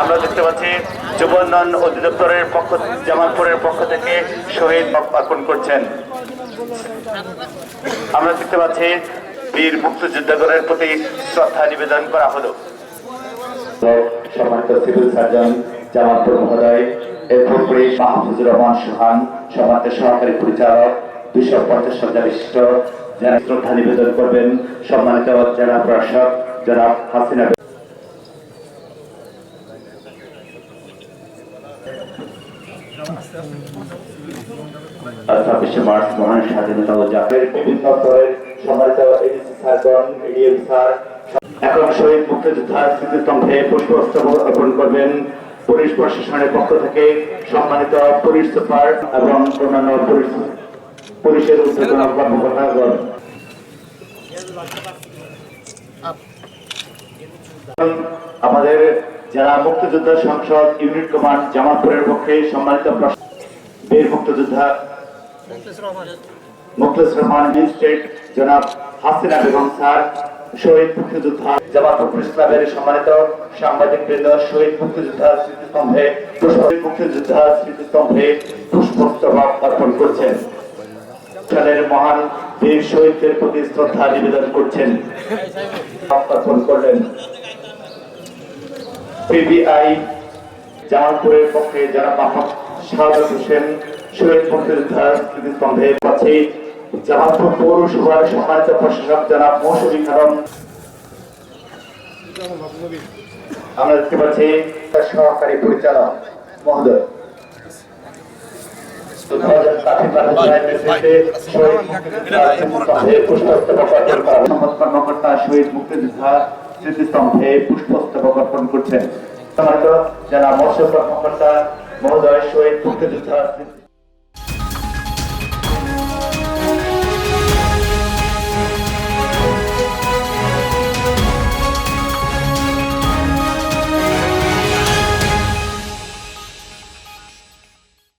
আমরা দেখতে পাচ্ছি যুব উন্নয়ন অধিদপ্তরের পক্ষ, জামালপুরের পক্ষ থেকে শহীদ অর্পণ করছেন। আমরা দেখতে পাচ্ছি বীর মুক্তিযোদ্ধাগণের প্রতি শ্রদ্ধা নিবেদন করা হলো। সম্মানিত সিভিল সার্জন, জামালপুর মহোদয়, এরপর পুলিশ মাহফুজুর রহমান সুহান, সম্মানিত সহকারী পরিচালক, দুইশো পঞ্চাশ হাজার বিশিষ্ট যারা শ্রদ্ধা নিবেদন করবেন, সম্মানিত জেলা প্রশাসক জনাব হাসিনা বেগম। আর ছাব্বিশে মার্চ মহান স্বাধীনতা ও জাতির বিভিন্ন স্তরের সম্মানিত এডিসি স্যারগণ এডিএম স্যার এখন শহীদ মুক্তিযোদ্ধা স্মৃতিস্তম্ভে পুষ্পস্তবক অর্পণ করবেন। পুলিশ প্রশাসনের পক্ষ থেকে সম্মানিত পুলিশ সুপার এবং অন্যান্য পুলিশ পুলিশের উদ্যোগন কর্মকর্তাগণ আমাদের যারা মুক্তিযোদ্ধা সংসদ ইউনিট কমান্ড জামালপুরের পক্ষে সম্মানিত বীর মুক্তিযোদ্ধা মুখলেস রহমান ম্যাজিস্ট্রেট জনাব হাসিনা বেগম স্যার, শহীদ মুক্তিযোদ্ধা জামালপুর প্রেস ক্লাবের সম্মানিত সাংবাদিক বৃন্দ শহীদ মুক্তিযোদ্ধা স্মৃতিস্তম্ভে শহীদ মুক্তিযোদ্ধা স্মৃতিস্তম্ভে পুষ্পস্তবক অর্পণ করছেন। সালের মহান বীর শহীদদের প্রতি শ্রদ্ধা নিবেদন করছেন। অর্পণ করলেন। পিবিআই জামালপুরের পক্ষে যারা মাহমুদ শাহাদ হোসেন শহীদ মুক্তিযোদ্ধা স্মৃতিস্তম্ভে কাছে জামালপুর পৌরসভার সম্মানিত প্রশাসক জনাব মৌসুমী খানম। আমরা দেখতে পাচ্ছি তার সহকারী পরিচালক মহোদয়। কর্মকর্তা শহীদ মুক্তিযোদ্ধা স্মৃতিস্তম্ভে পুষ্পস্তবক অর্পণ করছেন। যারা মৎস্য কর্মকর্তা মহোদয় শহীদ মুক্তিযোদ্ধা